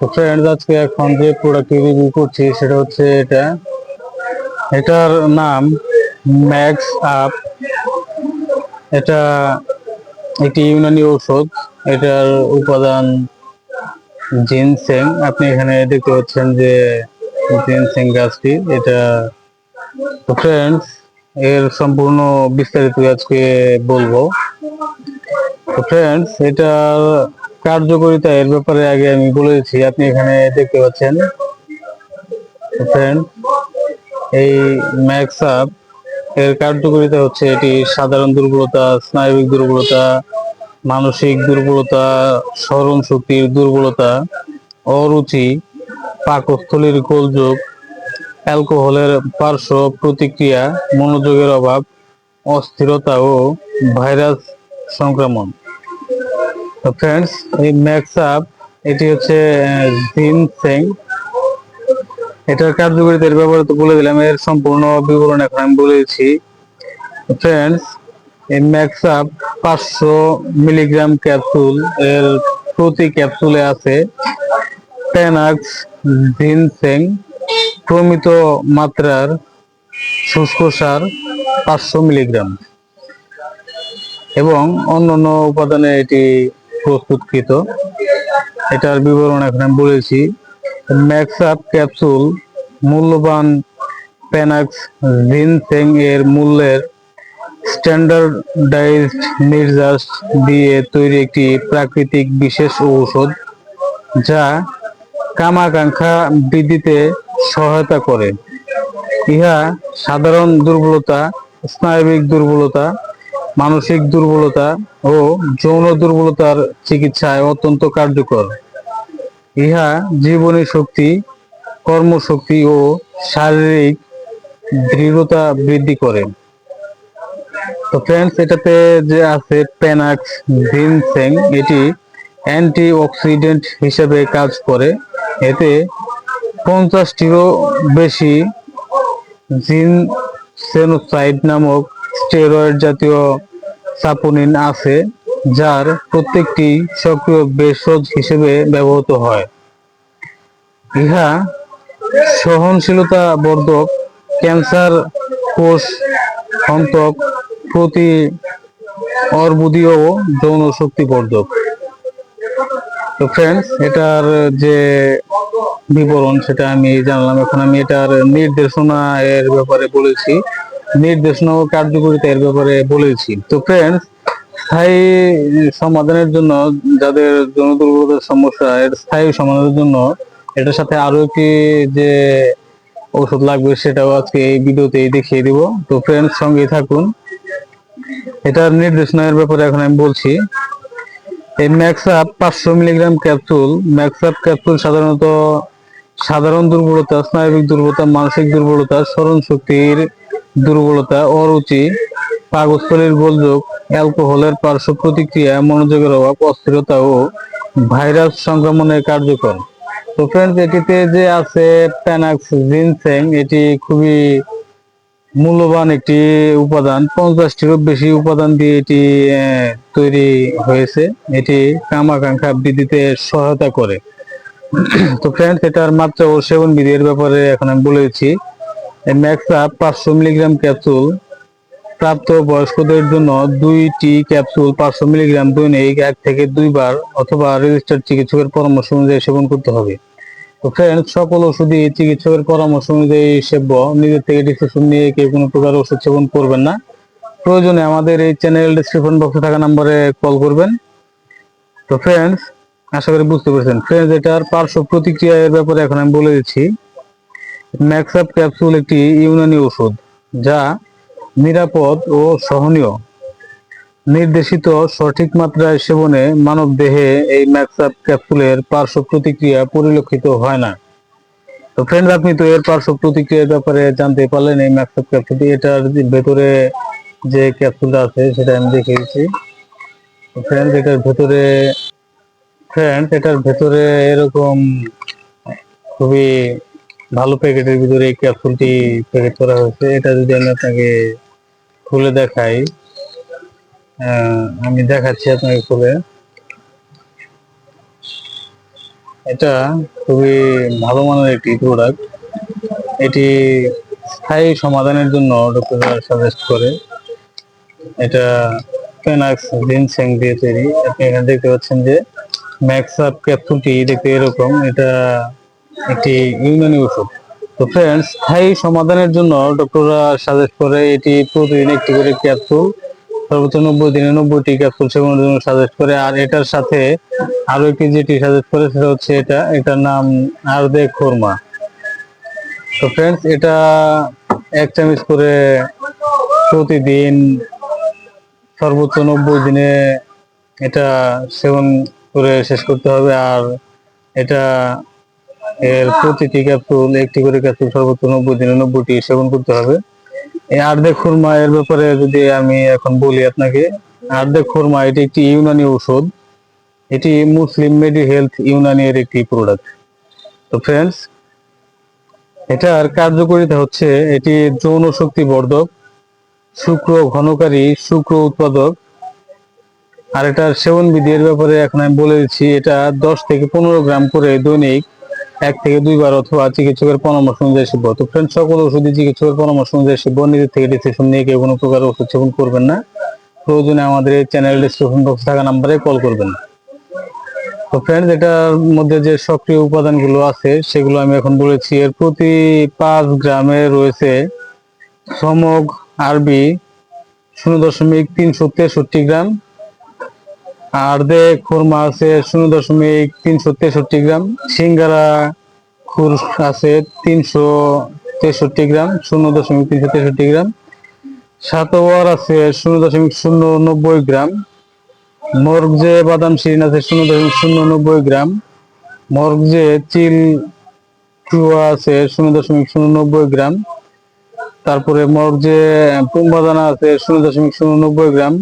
Friends আজকে এখন যে প্রোডাক্ট রিভিউ করছি সেটা হচ্ছে এটা। এটার নাম ম্যাক্স আপ এটা একটি ইউনানি ঔষধ। এটার উপাদান জিনসেং আপনি এখানে দেখতে পাচ্ছেন যে জিনসেং গাছটি। এটা ফ্রেন্ডস এর সম্পূর্ণ বিস্তারিত আজকে বলব। ফ্রেন্ডস এটার কার্যকারিতা এর ব্যাপারে আগে আমি বলেছি আপনি এখানে দেখতে পাচ্ছেন ফ্রেন্ড এই ম্যাক্স আপ এর কার্যকারিতা হচ্ছে এটি সাধারণ দুর্বলতা, স্নায়বিক দুর্বলতা, মানসিক দুর্বলতা, স্মরণ শক্তির দুর্বলতা, অরুচি, পাকস্থলীর গোলযোগ, অ্যালকোহলের পার্শ্ব প্রতিক্রিয়া, মনোযোগের অভাব, অস্থিরতা ও ভাইরাস সংক্রমণ। তো ফ্রেন্ডস এই ম্যাক্স আপ এটি হচ্ছে জিনসেং এটার কার্যকারিতার ব্যাপারে তো বলে দিলাম, এর সম্পূর্ণ বিবরণ এখন আমি বলেছি ফ্রেন্ডস এই ম্যাক্স আপ পাঁচশো মিলিগ্রাম ক্যাপসুল এর প্রতি ক্যাপসুলে আছে টেনাক্স জিনসেং প্রমিত মাত্রার শুষ্ক সার পাঁচশো মিলিগ্রাম এবং অন্যান্য উপাদানে এটি প্রস্তুতকৃত। এটার বিবরণ এখন আমি বলেছি। ম্যাক্স আপ ক্যাপসুল মূল্যবান প্যানাক্স জিনসেং এর মূল্যের স্ট্যান্ডার্ডাইজড নির্যাস দিয়ে তৈরি একটি প্রাকৃতিক বিশেষ ঔষধ, যা কামাকাঙ্ক্ষা বৃদ্ধিতে সহায়তা করে। ইহা সাধারণ দুর্বলতা, স্নায়বিক দুর্বলতা মানসিক দুর্বলতা ও যৌন দুর্বলতার চিকিৎসায় অত্যন্ত কার্যকর। ইহা জীবনী শক্তি, কর্মশক্তি ও শারীরিক দৃঢ়তা বৃদ্ধি করে। তো ফ্রেন্ডস এটাতে যে আছে প্যানাক্স জিনসেং এটি অ্যান্টি অক্সিডেন্ট হিসেবে কাজ করে। এতে পঞ্চাশটিরও বেশি জিন সেনোসাইড নামক স্টেরয়েড জাতীয় সাপোনিন আছে, যার প্রত্যেকটি সক্রিয় ভেষজ হিসেবে ব্যবহৃত হয়। ইহা সহনশীলতা বর্ধক ক্যান্সার কোষ হন্তক প্রতি অর্বুদীয় যৌন শক্তি বর্ধক তো ফ্রেন্ডস এটার যে বিবরণ, সেটা আমি জানলাম। এখন আমি এটার নির্দেশনা এর ব্যাপারে বলেছি। নির্দেশনা ও কার্যকারিতা এর ব্যাপারে বলেছি। তো ফ্রেন্ডস স্থায়ী সমাধানের জন্য যাদের যৌন দুর্বলতার সমস্যা, এর স্থায়ী সমাধানের জন্য এটার সাথে আরও একটি যে ওষুধ লাগবে সেটাও আজকে এই ভিডিওতেই দেখিয়ে দিব। তো ফ্রেন্ডস সঙ্গে থাকুন। এটার নির্দেশনা এর ব্যাপারে এখন আমি বলছি, এই ম্যাক্স আপ পাঁচশো milligram capsule Max Up capsule সাধারণত সাধারণ দুর্বলতা, স্নায়বিক দুর্বলতা, মানসিক দুর্বলতা স্মরণ শক্তির দুর্বলতা, অরুচি, পাকস্থলীর গোলযোগ, অ্যালকোহলের পার্শ্ব প্রতিক্রিয়া, মনোযোগের অভাব, অস্থিরতা ও ভাইরাস সংক্রমণের কার্যকর। তো ফ্রেন্ডস এটিতে যে আছে প্যানাক্স জিনসেং এটি খুবই মূল্যবান একটি উপাদান। পঞ্চাশটিরও বেশি উপাদান দিয়ে এটি তৈরি হয়েছে। এটি কামাকাঙ্ক্ষা বৃদ্ধিতে সহায়তা করে। তো ফ্রেন্ডস এটার মাত্রা ও সেবন বিধি এর ব্যাপারে এখন আমি বলেছি ম্যাক্সা পাঁচশো মিলিগ্রাম ক্যাপসুল প্রাপ্ত বয়স্কদের জন্য দুইটি ক্যাপসুল পাঁচশো মিলিগ্রাম দৈনিক এক থেকে দুইবার অথবা রেজিস্টার্ড চিকিৎসকের পরামর্শ অনুযায়ী সেবন করতে হবে। তো ফ্রেন্ডস সকল ওষুধই চিকিৎসকের পরামর্শ অনুযায়ী সেব্য। নিজের থেকে ডিসিশন নিয়ে কেউ কোনো প্রকার ওষুধ সেবন করবেন না। প্রয়োজনে আমাদের এই চ্যানেল ডিসক্রিপশন বক্সে থাকা নম্বরে কল করবেন। তো ফ্রেন্ডস আশা করি বুঝতে পেরেছেন। ফ্রেন্ডস এটার পার্শ্ব প্রতিক্রিয়া এর ব্যাপারে এখন আমি বলে দিচ্ছি। ম্যাক্সাপ ক্যাপসুল একটি ইউনানি ওষুধ, যা নিরাপদ ও সহনীয়। নির্দেশিত সঠিক মাত্রায় সেবনে মানব দেহে এই ম্যাক্সাপ ক্যাপসুলের পার্শ্ব প্রতিক্রিয়া পরিলক্ষিত হয় না। তো ফ্রেন্ড আপনি তো এর পার্শ্ব প্রতিক্রিয়ার ব্যাপারে জানতে পারলেন এই ম্যাক্সআপ ক্যাপসুলটি এটার ভেতরে যে ক্যাপসুলটা আছে, সেটা আমি দেখিয়েছি ফ্রেন্ড এটার ভেতরে ফ্রেন্ড এটার ভেতরে এরকম খুবই ভালো প্যাকেটের ভিতরে এই ক্যাপসুলটি প্যাকেট করা হয়েছে। এটা যদি আমি আপনাকে খুলে দেখাই আমি দেখাচ্ছি আপনাকে খুলে। এটা খুবই ভালো মানের একটি প্রোডাক্ট এটি স্থায়ী সমাধানের জন্য ডক্টর সাজেস্ট করে। এটা পেনাক্স জিনসেং দিয়ে তৈরি। আপনি এখানে দেখতে পাচ্ছেন যে ম্যাক্স আপ ক্যাপসুলটি দেখতে এরকম। এটা একটি ইউনানি ওষুধ। তো ফ্রেন্ডস স্থায়ী সমাধানের জন্য ডক্টররা সাজেস্ট করে এটি প্রতিদিন একটি করে ক্যাপসুল সর্বোচ্চ নব্বই দিনে নব্বইটি ক্যাপসুল সেবনের জন্য সাজেস্ট করে। আর এটার সাথে আরও একটি যেটি সাজেস্ট করে সেটা হচ্ছে এটা, এটার নাম আরদে খোরমা। তো ফ্রেন্ডস এটা এক চামচ করে প্রতিদিন সর্বোচ্চ নব্বই দিনে এটা সেবন করে শেষ করতে হবে। আর এটা এর প্রতিটি ক্যাপসুল একটি করে ক্যাপসুল সর্বোচ্চ নব্বই দিনে নব্বইটি সেবন করতে হবে। আর্ধেক খুরমা এর ব্যাপারে যদি আমি এখন বলি আপনাকে আর্ধেক খুরমা এটি একটি ইউনানি ঔষধ। এটি মুসলিম মেডি হেলথ একটি প্রোডাক্ট তো ফ্রেন্ডস এটার কার্যকারিতা হচ্ছে এটি যৌন শক্তি বর্ধক, শুক্র ঘনকারী শুক্র উৎপাদক। আর এটার সেবন ব্যাপারে এখন আমি বলে দিচ্ছি, এটা দশ থেকে পনেরো গ্রাম করে দৈনিক এক থেকে দুইবার অথবা চিকিৎসকের পরামর্শ অনুযায়ী সেব তো ফ্রেন্ড সকল ওষুধই চিকিৎসকের পরামর্শ অনুযায়ী সেব নিজের থেকে ডিসিশন নিয়ে কেউ কোনো প্রকার ওষুধ সেবন করবেন না। প্রয়োজনে আমাদের এই চ্যানেল ডিসক্রিপশন বক্সে থাকা নাম্বারে কল করবেন। তো ফ্রেন্ডস এটার মধ্যে যে সক্রিয় উপাদানগুলো আছে, সেগুলো আমি এখন বলেছি। এর প্রতি পাঁচ গ্রামে রয়েছে সমগ, আরবি, শূন্য দশমিক তিনশো তেষট্টি গ্রাম আর খুরমা আছে শূন্য দশমিক তিনশো তেষট্টি গ্রাম, সিঙ্গারা খুর আছে তিনশো তেষট্টি গ্রাম, শূন্য দশমিক তিনশো তেষট্টি গ্রাম। সাতওয়ার আছে শূন্য দশমিক শূন্য নব্বই গ্রাম। মরগজে বাদাম শিরিন আছে শূন্য দশমিক শূন্য নব্বই গ্রাম। মরগজে চিল চুয়া আছে শূন্য দশমিক শূন্য নব্বই গ্রাম। তারপরে মরগজে পুম্বাদানা আছে শূন্য দশমিক শূন্য নব্বই গ্রাম।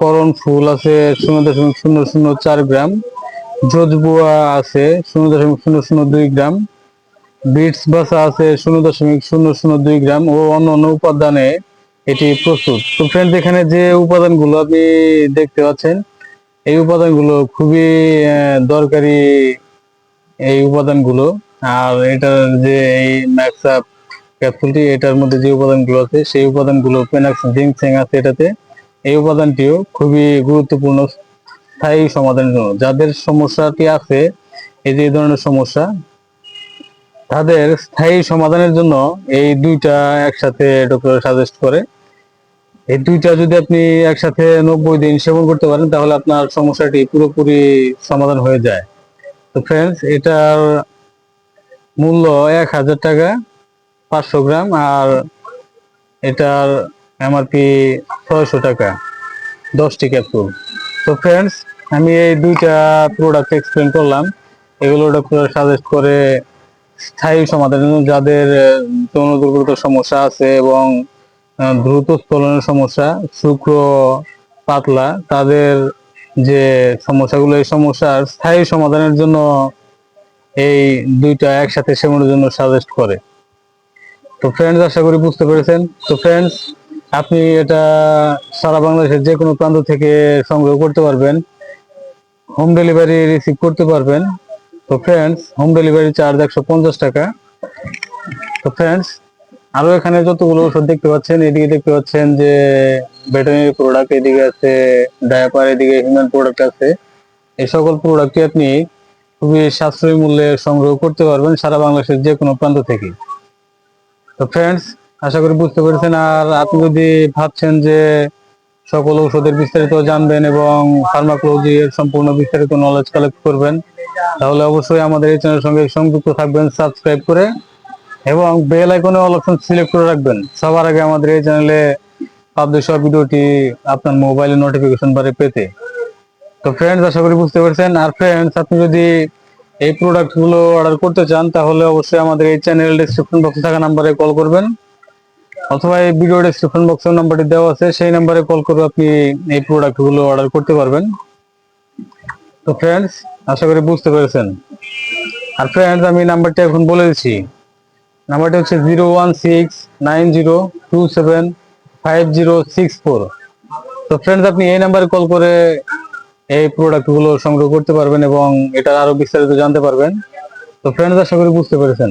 করণ ফুল আছে শূন্য দশমিক শূন্য শূন্য চার গ্রাম। জোজবুয়া আছে শূন্য দশমিক শূন্য শূন্য দুই গ্রাম। বিটস বাসা আছে শূন্য দশমিক শূন্য শূন্য দুই গ্রাম ও অন্য অন্য উপাদানে এটি প্রস্তুত। তো ফ্রেন্ডস এখানে যে উপাদানগুলো আপনি দেখতে পাচ্ছেন, এই উপাদানগুলো খুবই দরকারি এই উপাদানগুলো। আর এটার যে এই ম্যাক্সাপ ক্যাপসুলটি, এটার মধ্যে যে উপাদানগুলো আছে, সেই উপাদানগুলো পেনাক্স, জিংসেং আছে এটাতে। এই উপাদানটিও খুবই গুরুত্বপূর্ণ, স্থায়ী সমাধানের জন্য। যাদের সমস্যাটি আছে, এই যে ধরনের সমস্যা, তাদের স্থায়ী সমাধানের জন্য এই দুইটা একসাথে ডক্টর সাজেস্ট করে। এই দুইটা যদি আপনি একসাথে নব্বই দিন সেবন করতে পারেন, তাহলে আপনার সমস্যাটি পুরোপুরি সমাধান হয়ে যায়। তো ফ্রেন্ডস এটার মূল্য এক হাজার টাকা, পাঁচশো গ্রাম, আর এটার এমআরপি ছয়শো টাকা দশটি ক্যাপসুল তো ফ্রেন্ডস আমি এই দুইটা প্রোডাক্ট এক্সপ্লেন করলাম। এগুলো ডক্টর সাজেস্ট করে স্থায়ী সমাধানের জন্য যাদের যৌন দুর্বলতার সমস্যা আছে এবং দ্রুত স্থলনের সমস্যা, শুক্র, পাতলা, তাদের যে সমস্যাগুলো, এই সমস্যার স্থায়ী সমাধানের জন্য এই দুইটা একসাথে সেবনের জন্য সাজেস্ট করে। তো ফ্রেন্ডস আশা করি বুঝতে পেরেছেন। তো ফ্রেন্ডস আপনি এটা সারা বাংলাদেশের যে কোনো প্রান্ত থেকে সংগ্রহ করতে পারবেন। হোম ডেলিভারি রিসিভ করতে পারবেন। তো ফ্রেন্ডস হোম ডেলিভারি চার্জ একশো পঞ্চাশ টাকা। তো ফ্রেন্ডস আরও এখানে যতগুলো ওষুধ দেখতে পাচ্ছেন, এদিকে দেখতে পাচ্ছেন যে ভেটেরিনারি প্রোডাক্ট এদিকে আছে ডায়াপার এদিকে হিউম্যান প্রোডাক্ট আছে। এই সকল প্রোডাক্টই আপনি খুবই সাশ্রয়ী মূল্যে সংগ্রহ করতে পারবেন সারা বাংলাদেশের যে কোনো প্রান্ত থেকে। তো ফ্রেন্ডস আশা করি বুঝতে পেরেছেন। আর আপনি যদি ভাবছেন যে সকল ঔষধের বিস্তারিত জানবেন এবং ফার্মাকোলজি এর সম্পূর্ণ বিস্তারিত নলেজ কালেক্ট করবেন, তাহলে অবশ্যই আমাদের এই চ্যানেলের সঙ্গে সংযুক্ত থাকবেন সাবস্ক্রাইব করে এবং বেল আইকনে অল অপশন সিলেক্ট করে রাখবেন। সবার আগে আমাদের এই চ্যানেলে পাবলিশ হওয়া ভিডিওটি আপনার মোবাইলে নোটিফিকেশন বারে পেতে। তো ফ্রেন্ডস আশা করি বুঝতে পারছেন। আর ফ্রেন্ডস আপনি যদি এই প্রোডাক্টগুলো অর্ডার করতে চান, তাহলে অবশ্যই আমাদের এই চ্যানেল ডিসক্রিপশন বক্সে থাকা নাম্বারে কল করবেন। অথবা এই ভিডিও ডিসক্রিপশন বক্সের নাম্বারটি দেওয়া আছে, সেই নাম্বারে কল করে আপনি এই প্রোডাক্টগুলো অর্ডার করতে পারবেন। তো ফ্রেন্ডস আশা করি বুঝতে পেরেছেন। আর ফ্রেন্ডস আমি নাম্বারটি এখন বলে দিচ্ছি। নাম্বারটি হচ্ছে zero one six nine zero two seven five zero six four তো ফ্রেন্ডস আপনি এই নাম্বারে কল করে এই প্রোডাক্টগুলো সংগ্রহ করতে পারবেন এবং এটা আরও বিস্তারিত জানতে পারবেন। তো ফ্রেন্ডস আশা করি বুঝতে পেরেছেন।